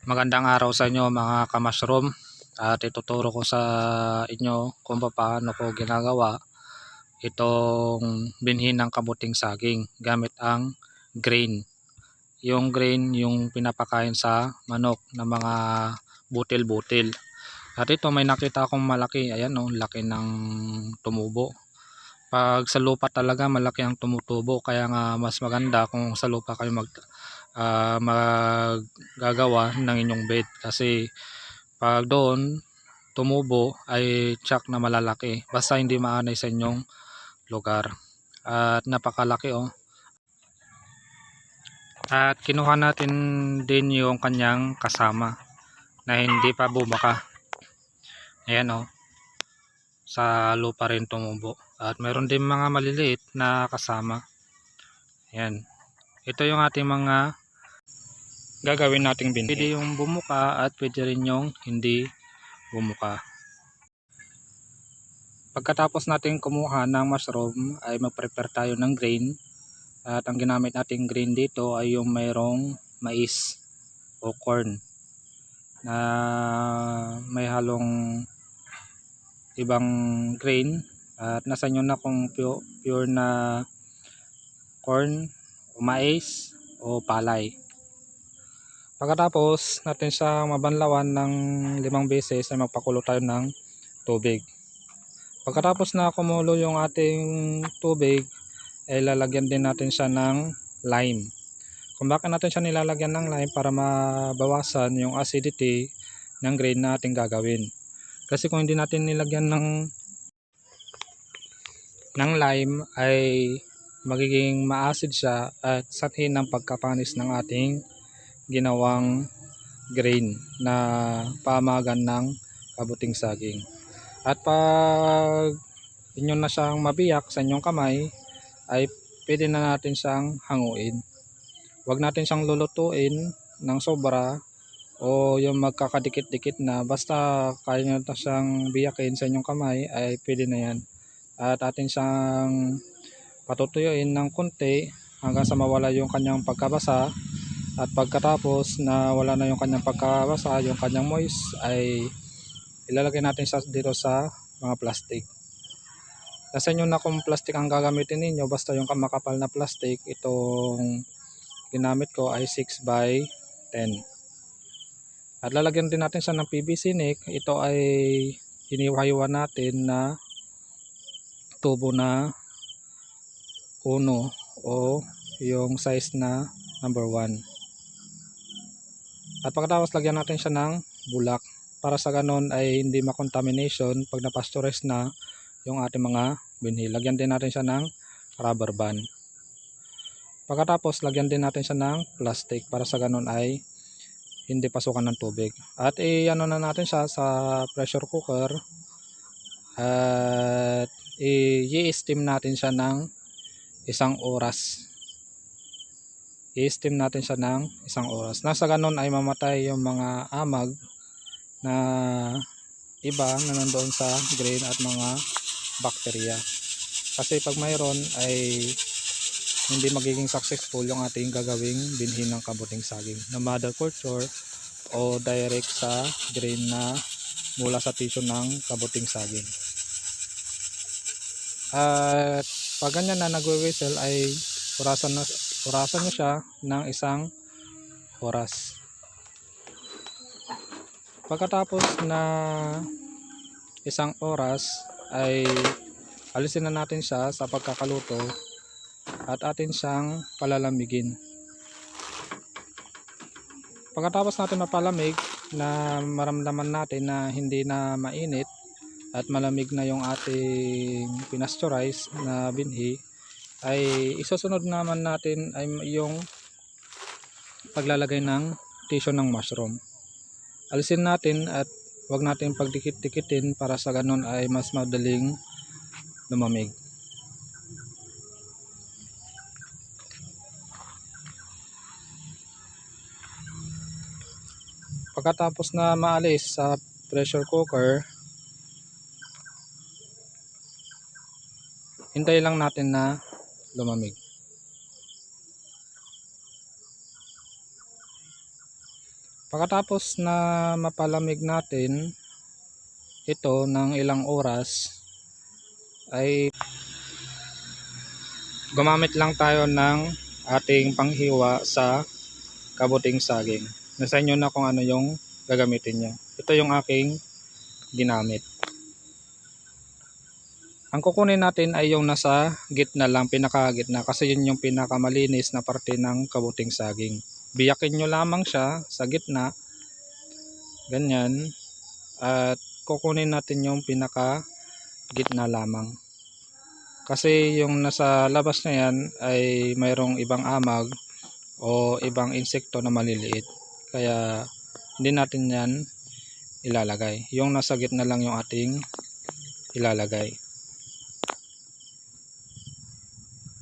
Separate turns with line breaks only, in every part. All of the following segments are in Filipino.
Magandang araw sa inyo mga kamushroom at ituturo ko sa inyo kung paano ko ginagawa itong binhi ng kabuting saging gamit ang grain. Yung grain yung pinapakain sa manok ng mga butil-butil. At ito may nakita akong malaki, ayan oh, laki ng tumubo. Pag sa lupa talaga malaki ang tumutubo kaya nga mas maganda kung sa lupa kayo mag ah, maggagawa ng inyong bed. Kasi pag doon tumubo ay tsak na malalaki. Basta hindi maanay sa inyong lugar. At napakalaki oh. At kinuha natin din yung kanyang kasama na hindi pa bumaka. Ayan oh. Sa lupa rin tumubo. At meron din mga maliliit na kasama. Ayan. Ito yung ating mga gagawin nating binhi. Pwede yung bumuka at pwede rin yung hindi bumuka. Pagkatapos natin kumuha ng mushroom ay mag-prepare tayo ng grain. At ang ginamit nating grain dito ay yung mayroong mais o corn na may halong ibang grain at nasa inyo na kung pure, pure na corn o mais o palay. Pagkatapos natin siya mabanlawan ng limang beses ay magpakulo tayo ng tubig. Pagkatapos na kumulo yung ating tubig ay lalagyan din natin siya ng lime. Kung bakit natin siya nilalagyan ng lime para mabawasan yung acidity ng grain na ating gagawin. Kasi kung hindi natin nilagyan ng ng lime ay magiging maasid siya at sathin ng pagkapanis ng ating ginawang grain na pamagan ng kabuting saging. At pag inyo na siyang mabiyak sa inyong kamay, ay pwede na natin siyang hanguin. Huwag natin siyang lulutuin ng sobra o yung magkakadikit-dikit na basta kaya nyo na siyang biyakin sa inyong kamay ay pwede na yan. At atin siyang patutuyuin ng konti hanggang sa mawala yung kanyang pagkabasa at pagkatapos na wala na yung kanyang pagkabasa, yung kanyang moist ay ilalagay natin siya dito sa mga plastic. Nasa inyo na kung plastic ang gagamitin ninyo, basta yung makapal na plastic, itong ginamit ko ay 6 by 10. At lalagyan din natin siya ng PVC neck. Ito ay hiniwa natin na tubo na uno o yung size na number 1. At pagkatapos lagyan natin siya ng bulak para sa ganon ay hindi ma-contamination pag na-pasteurize na yung ating mga binhi. Lagyan din natin siya ng rubber band. Pagkatapos lagyan din natin siya ng plastic para sa ganon ay hindi pasukan ng tubig. At i-ano na natin siya sa pressure cooker at i-steam natin siya ng isang oras i-steam natin siya ng isang oras. Nasa ganun ay mamatay yung mga amag na iba na nandoon sa grain at mga bakterya. Kasi pag mayroon ay hindi magiging successful yung ating gagawing binhi ng kabuting saging na mother culture o direct sa grain na mula sa tissue ng kabuting saging. At pag ganyan na nagwe-whistle ay orasan na orasan nyo siya ng isang oras. Pagkatapos na isang oras ay alisin na natin siya sa pagkakaluto at atin siyang palalamigin. Pagkatapos natin mapalamig na maramdaman natin na hindi na mainit at malamig na yung ating pinasteurize na binhi ay isusunod naman natin ay yung paglalagay ng tissue ng mushroom. Alisin natin at wag natin pagdikit-dikitin para sa ganun ay mas madaling lumamig. Pagkatapos na maalis sa pressure cooker, hintay lang natin na lumamig. Pagkatapos na mapalamig natin ito ng ilang oras ay gumamit lang tayo ng ating panghiwa sa kabuting saging. Nasa inyo na kung ano yung gagamitin nyo. Ito yung aking ginamit. Ang kukunin natin ay yung nasa gitna lang, pinakagitna kasi yun yung pinakamalinis na parte ng kabuting saging. Biyakin nyo lamang siya sa gitna, ganyan, at kukunin natin yung pinaka gitna lamang. Kasi yung nasa labas na yan ay mayroong ibang amag o ibang insekto na maliliit. Kaya hindi natin yan ilalagay. Yung nasa gitna lang yung ating ilalagay.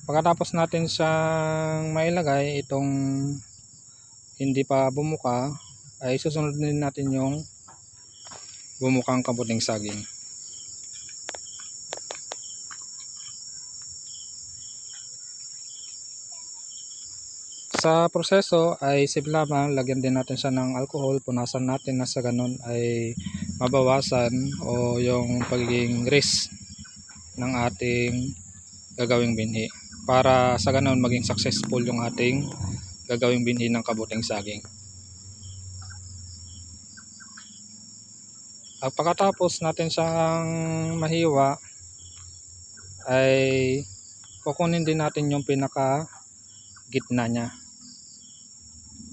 Pagkatapos natin siyang mailagay itong hindi pa bumuka ay susunod din natin yung bumukang kabuting saging. Sa proseso ay simple lamang, lagyan din natin siya ng alcohol, punasan natin na sa ganun ay mabawasan o yung pagiging risk ng ating gagawing binhi para sa ganun maging successful yung ating gagawing binhi ng kabuting saging. At pagkatapos natin siyang mahiwa ay kukunin din natin yung pinaka gitna niya.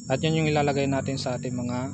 At yun yung ilalagay natin sa ating mga